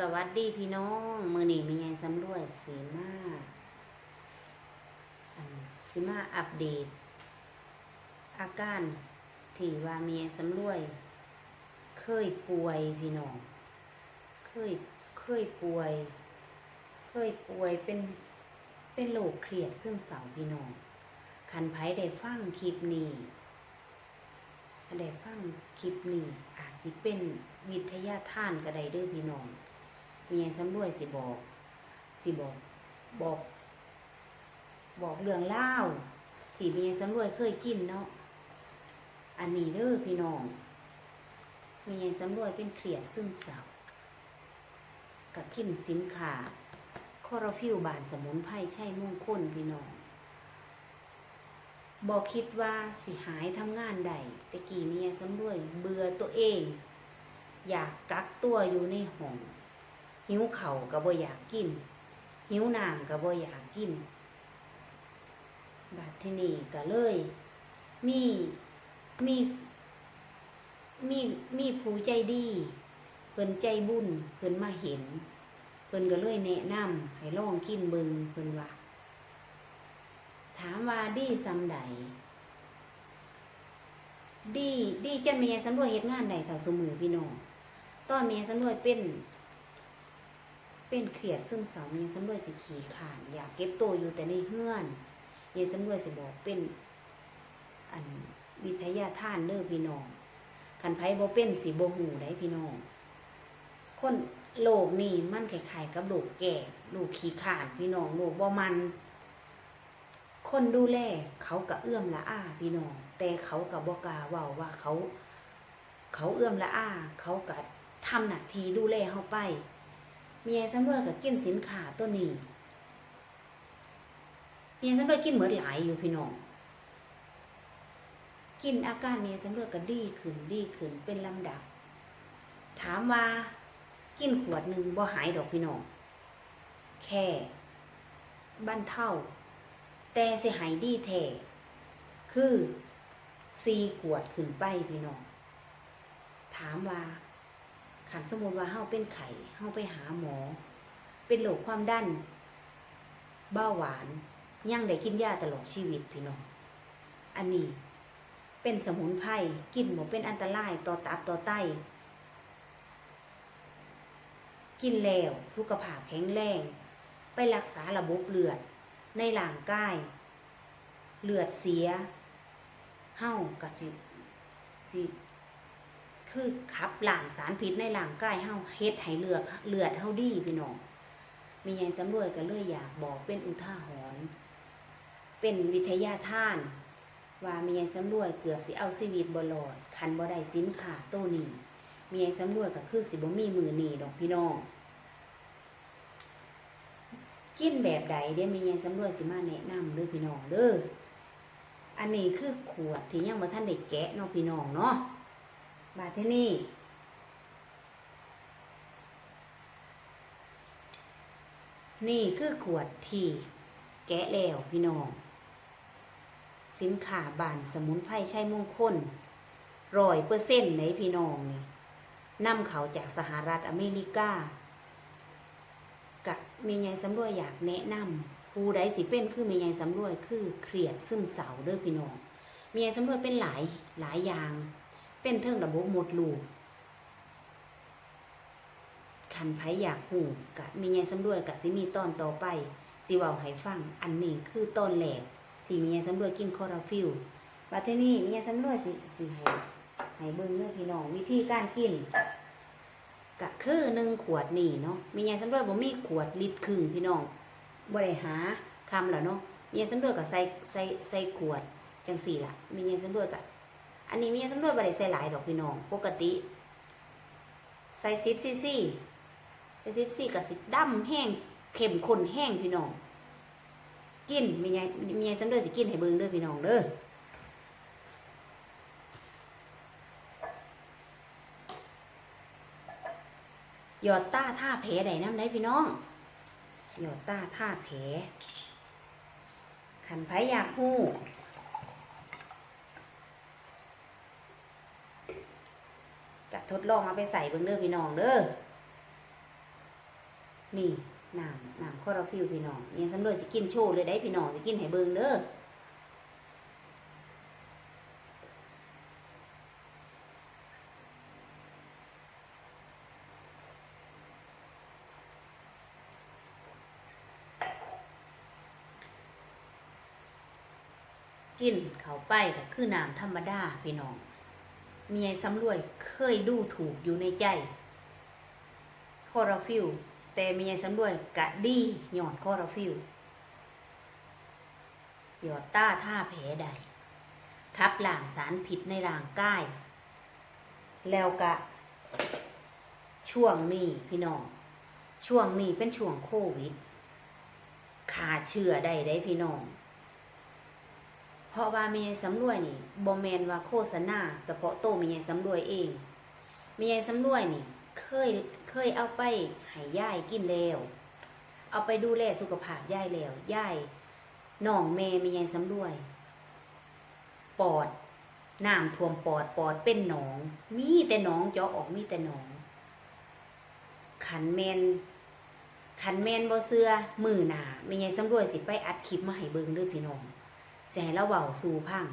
สวัสดีพี่น้องมือนี้มีไงสำรวจสีมาสีมาอัปเดต อาการที่ว่ามีไงสำรวจเคยป่วยพี่น้อง เคยเคยป่วย เคยป่วยเป็นเป็นโรคเครียดซึ่งเสาพี่น้องคันไผได้ฟังคลิปนี้ได้ฟังคลิปนี้อาจสิเป็นวิทยาท่านก็ได้เด้อพี่น้อง มียสำรวยสิบอก สิบอก บอก บอกเรื่องเล่าวที่เมียสำรวยเคยกินเนาะอันนี้เด้อพี่น้องเมียสำรวยเป็นเครียดซึ่งเศร้ากับกินสินค้าคอร์ฟิวบานสมุนไพรใช่มงคลพี่น้องบอกคิดว่าสิหายทำงานใดแต่กี้เมียสำรวยเบื่อตัวเอง อยากกักตัวอยู่ในห้อง หิวเข่าก็บ่อยากกิน หิวน้ำก็บ่อยากกิน บัดที่นี่ก็เลย มีมีมีมีผู้ใจดีเพิ่นใจบุญเพิ่นมาเห็นเพิ่นก็เลยแนะนำให้ลองกินเบิงเพิ่นว่าถามว่าดีซำใดดีดีจนเมียสำรวจเฮ็ดงานใดเท่าสมือพี่น้องตอนเมียสำรวจเป็น เป็นเครียดซึ่งสามียสำรวจสิขี่ขาน อยากเก็บตัวอยู่แต่ในเฮือนเมียสำรวจสิบอกเป็น อันวิทยาทานเด้อพี่น้องคันไผบ่เป็นสิบ่หูได้พี่น้องคนโลกนี่มันคล้ายๆกับโลกแก่โลกขี้ขานพี่น้องโลกบ่มัน คนดูแลเขาก็เอื้อมละอาพี่น้อง แต่เขาก็บอกาเว้าว่าเขา เขาเอื้อมละอาเขาก็ทำหน้าที่ดูแลเฮาไป เมียสำรวยก็กินสินค้าตัวนี้เมียสำรวยกินเหมือนหลายอยู่พี่น้องกินอาการเมียสำรวยก็ดีขึ้นดีขึ้นเป็นลำดับ ถามว่ากินขวดหนึ่งบ่หายดอกพี่น้องแค่บรรเท่า แต่สิหายดีแท้คือซีขวดขึ้นไปพี่น้องถามว่า ขันสมมติว่าเฮาเป็นไข้เฮาไปหาหมอ เป็นโรคความดันเบาหวานยังได้กินยาตลอดชีวิตพี่น้องอันนี้เป็นสมุนไพรกินบ่เป็นอันตรายต่อตับต่อไตกินแล้วสุขภาพแข็งแรง ไปรักษาระบบเลือดในร่างกายเลือดเสียเฮากระสิสิ คือขับหลั่งสารพิษในร่างกายเฮาเฮ็ดให้เลือดเลือดเฮาดีพี่น้องมีหยังสำรวยก็เลยอยากบอกเป็นอุทาหรณ์เป็นวิทยาทาน ว่ามีหยังสำรวยเกือบสิเอาชีวิตบ่รอดคันบ่ได้สินค้าตัวนี้มีหยังสำรวยก็คือสิบ่มีมือนี้ดอกพี่น้องกินแบบใดเดี๋ยวมีหยังสำรวยสิมาแนะนำเด้อพี่น้องเด้อ อันนี้คือขวดที่ยังบ่ทันได้แกะเนาะพี่น้องเนาะ บาที่นี่ นี่คือขวดที่แกะแล้วพี่น้อง สินค้าบานสมุนไพรใช้มงคลร้อยเปอร์เซ็นต์ไหนพี่น้องนี่นำเขาจากสหรัฐอเมริกา กะมีไงสำรวยอยากแนะนำผู้ใดสิเป็นคือมีไงสำรวยคือเครียดซึมเศร้าเด้อพี่น้องมีไงสำรวยเป็นหลายหลายอย่าง เป็นเทิงระบบหมดลูกคันไผอยากหูกะมีไงสำรวยกะสิมีตอนต่อไปสิเว้าให้ฟัง อันนี้คือตอนแรกที่มีไงสำรวยกินคอราฟิลบัดทีนี้มีไงสำรวยสิสิให้ให้เบิ่งเด้อพี่น้องวิธีการกินกะคือหนึ่งขวดนี่เนาะมีไงสำรวยบ่มีขวดลิตรครึ่งพี่น้องบ่ได้หาคำแล้วเนาะมีไงสำรวยก็ใส่ใส่ใส่ขวดจังสี่ล่ะมีไงสำรวยก็ อันนี้มีสำรวจบริใส่หลายดอกพี่น้อง ปกติ ใส่ซิปซีซีใส่ซิปซีกับสิดำแห้งเข็มข้นแห้งพี่น้อง กินมีไงมีไงสำรวจสิกินให้เบิ่งเด้อพี่น้องเด้อหยอดต้าท่าแผลใดน้ำได้พี่น้องหยอดต้าท่าแผลขันไผอยากหู้ กะท ดลองเอาไปใส่เบิ่งเด้อพี่น้องเด้อนี่น้ำน้ำคอราฟิลพี่น้องยังสำรวจสิกินโชว์เลยได้พี่น้องสิกินให้เบิ่งเด้อกินเข้าไปก็คือน้ำธรรมดาพี่น้อง เมียสำรวยเคยดูถูกอยู่ในใจคอราฟิลแต่เมียสำรวยกะดีหยอดคอราฟิลหยอดต้าท่าแผลใดทับหล่างสารผิดในร่างกายแล้วกะ ช่วงนี้พี่น้อง ช่วงนี้เป็นช่วงโควิดขาดเชื้อได้ได้พี่น้อง เพราะว่าเมียสำรวยนี่บอแมนว่าโฆษณาเฉพาะโตเมียสำรวยเองเมียสำรวยนี่ เคยเคยเอาไปให้ย่ายกินแล้วเอาไปดูแลสุขภาพย่ายแล้วย่ายน้องแม่มียายสำรวย ปอดน้ำท่วมปอดปอดเป็นหนอง มีแต่หนองเจาะออกมีแต่หนอง ขันแมนขันแมนบ่เสื้อมือหนามียายสำรวยสิไปอัดคลิปมาให้เบิงด้วยพี่น้อง สิให้เราเว้าสู่พัง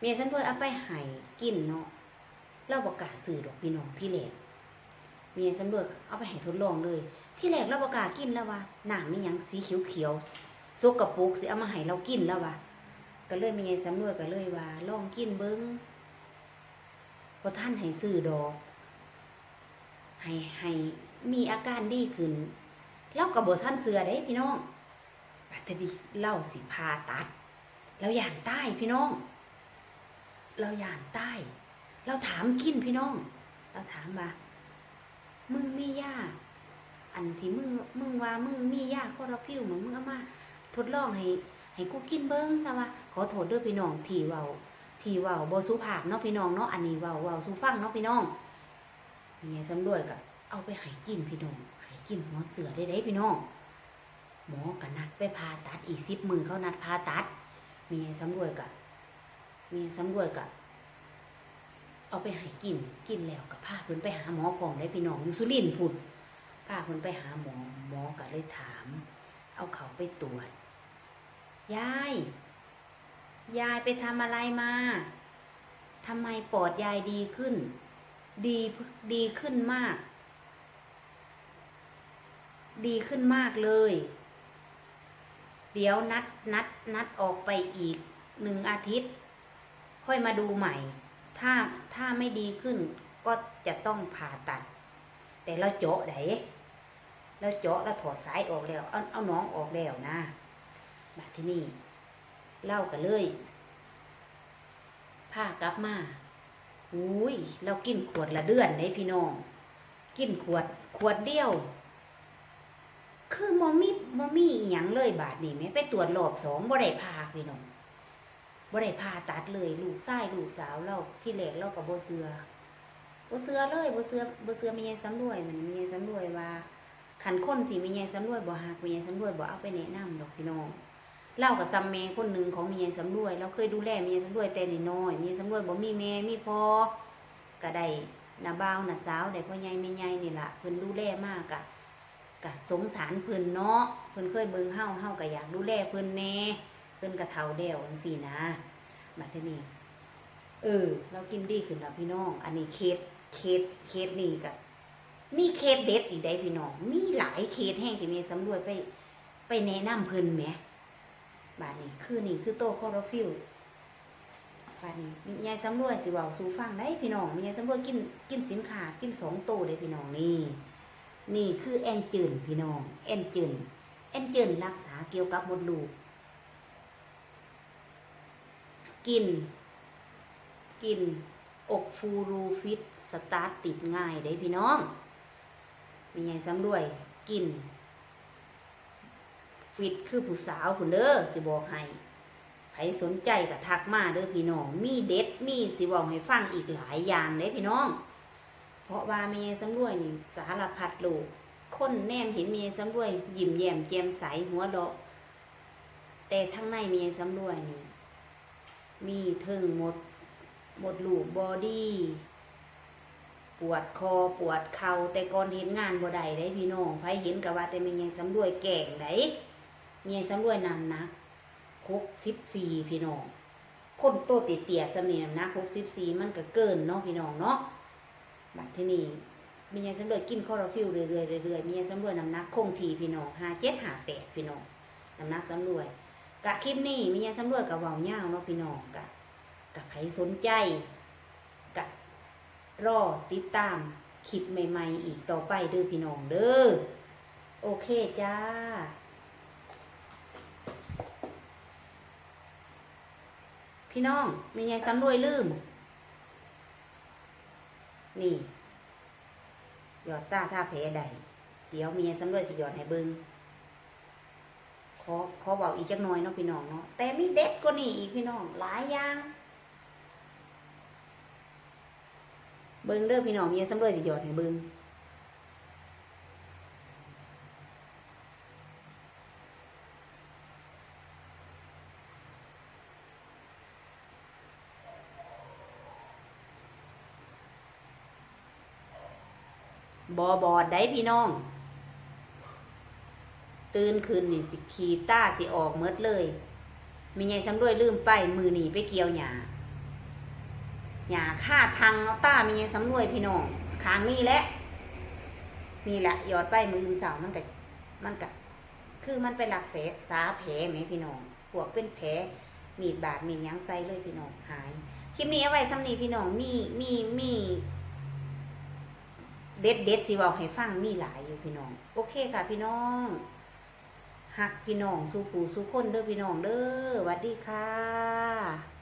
เมียสำรวยเอาไปให้กินเนาะเราประกาศสื่อดอกพี่น้องที่แรกเมียสำรวจเอาไปให้ทดลองเลย ที่แรกเราบอกล้ากินแล้ววะหนังนี่ยังสีเขียวเขียวๆซกกระปุกสิเอามาให้เรากินแล้ววะก็เลยเมียสำรวจก็เลยว่าลองกินเบิ้งพอท่านให้ซื้อดอกให้ให้มีอาการดีขึ้นเรากับบท่านเสือได้พี่น้องปัตตดีเล่าสิพาตัด เราย่านใต้พี่น้อง เราย่านใต้ เราถามกินพี่น้อง เราถามว่ามึงมียาอันที่มึงมึงว่ามึงมียาคอราฟิวเหมือนมึงเอามาทดลองให้ให้กูกินเบิ้งแต่ว่า ขอโทษด้อพี่น้องที่เว้าที่เว้าบ่สุภาพเนาะพี่น้องเนาะอันนี้เว้าเว้าสุฟังเนาะพี่น้องนี่ไงสำรวจก็เอาไปให้กินพี่น้องให้กินหัวเสือได้เด้พี่น้อง หมอก็นัดไปผ่าตัดอีกสิบมือเขานัดผ่าตัด มีไงสำรวจก็มีไงสำรวจก็เอาไปให้กินกินแล้วกับพาเพิ่นไปหาหมอพร้อมได้พี่น้องอยู่สุรินทร์พุ่นพาเพิ่นไปหาหมอหมอก็เลยถาม เอาเขาไปตรวจยายยายไปทำอะไรมาทำไมปอดยายดีขึ้น ดีดีขึ้นมาก ดีขึ้นมากเลย เดี๋ยวนัดนัดนัดออกไปอีกหนึ่งอาทิตย์ ค่อยมาดูใหม่ ถ้าถ้าไม่ดีขึ้นก็จะต้องผ่าตัด แต่เราเจาะไดเราเจาะแล้วถอดสายออกแล้วเอาเอาน้องออกแล้วนะมาที่นี่เล่ากันเลยผ้ากลับมาอุ้ยเรากินขวดละเดือนได้พี่น้อง กินขวดขวดเดียว คือมอมีมอมีอหย่างเลยบาทนี่แม่ไปตรวจรอบสองบ่ได้พาพี่น้องบ่ได้ผ่าตัดเลยลูกชายลูกสาวเราที่แรกเราก็บ่เชื่อบ่เชื่อเลยบ่เชื่อบ่เชื่อมียายสำรวยมันมียายสำรวยว่าคันคนที่มียายสำรวยบ่ฮักมียายสำรวยบ่เอาไปแนะนำดอกพี่น้องเล่ากับซัมแม่คนหนึ่งของมียายสำรวยเราเคยดูแลมียายสำรวยแต่นน้อยมียายสำรวยบ่มีแม่มีพ่อก็ได้น้าบ่าวน้าสาวได้พ่อใหญ่แม่ใหญ่นี่ล่ะเพิ่นดูแลมากอะ ก็สงสารเพิ่นเนาะเพิ่นเคยเบิ่งเฮาเฮาก็อยากดูแลเพิ่นแน่เพิ่นก็เฒ่าแล้วจังซี่นะมาที่นี่เออ เรากินดีขึ้นแล้วพี่น้อง อันนี้เคสเคสเคสนี่กับมีเคสเด็ดอีกได้พี่น้อง มีหลายเคสแห้งที่มีสำรวจไป ไปแนะนำเพิ่นแหมบาดนี้คือนี่คือโตคอร์ฟิลบาดนี้ยายสำรวจสิว้าสูฟังได้พี่น้องมียายสำรวจกินกินสินค้ากินสองโตได้พี่น้องนี่ นี่คือแอนจืนพี่น้องแอนจืนแอนจืนรักษาเกี่ยวกับมดลูก กิน กิน อกฟูรูฟิตสตาร์ทติดง่ายได้พี่น้อง มีไงซ้ำด้วย กิน ฟิตคือผู้สาวคุณเด้อสิบอกให้ใครสนใจก็ทักมาเด้อพี่น้อง มีเด็ดมีสิบอกให้ฟังอีกหลายอย่างเด้พี่น้อง เพราะว่ามีไงซ้ำด้วยนี่สารพัดโลกคนแนมเห็นมีไงซ้ำด้วย ยิ้มแย้มแจ่มใสหัวเราะแต่ทั้งในมีไงซ้ำด้วยนี่ มีเทิงหมดหมดลูกบอดี้ปวดคอปวดเข่าแต่ก่อนเห็นงานบ่ได้ได้พี่น้องไผเห็นก็ว่าแต่แมีไงสำรวยแก่งได้มีไงสำรวยนำหนัก64พี่น้องคนโตเตียสำนีน้ำหนัก64มันก็เกินเนาะพี่น้องเนาะ บัดที่นี่มีไงสำรวยกินคอร์ฟิลเรื่อยๆเรื่อยๆมีไงสำรวยน้ำหนักคงทีพี่น้อง57 58พี่น้องน้ำหนักสำรวยกะคลิปนี้มีไงสำรวยกับเว้าย่าเนาะพี่น้องกะกะไผสนใจกะรอติดตามคลิปใหม่ ๆ อีกต่อไปเด้อพี่น้องเด้อโอเคจ้าพี่น้องมีไงสำรวยลืม นี่ หยอดตาท่าแผลใดเดี๋ยวเมียสำรวยสิหยอดให้เบิงขอขอบอกอีกจักหน่อยเนาะพี่น้องเนาะแต่มีเด็ดกว่านี่อีกพี่น้องหลายอย่างเบิงเด้อพี่น้องเมียสำรวยสิหยอดให้เบิง บอบอดได้พี่น้อง ตื่นคืนนี่สิขีต้าสิออกเมดเลย มีไงสำรวยลืมไปมือหนีไปเกี่ยวหยาหยาค่าทางเอาต้ามีไงสำรวยพี่น้องคางนี่แหละนี่แหละยอดไปมืออื่นเสามันก็มันก็คือมันเป็นหลักเสสาแผลไหมพี่น้องพวกเป็นแผลมีดบาดมีดยั้งไซเลยพี่น้องหายคลิปนี้เอาไว้สำนีพี่น้องมีมีมี เด็ดเด็ดสิบอกให้ฟังมีหลายอยู่พี่น้อง โอเคค่ะพี่น้องหักพี่น้องสู้ปู่สู้คนเด้อพี่น้องเด้อสวัสดีค่ะ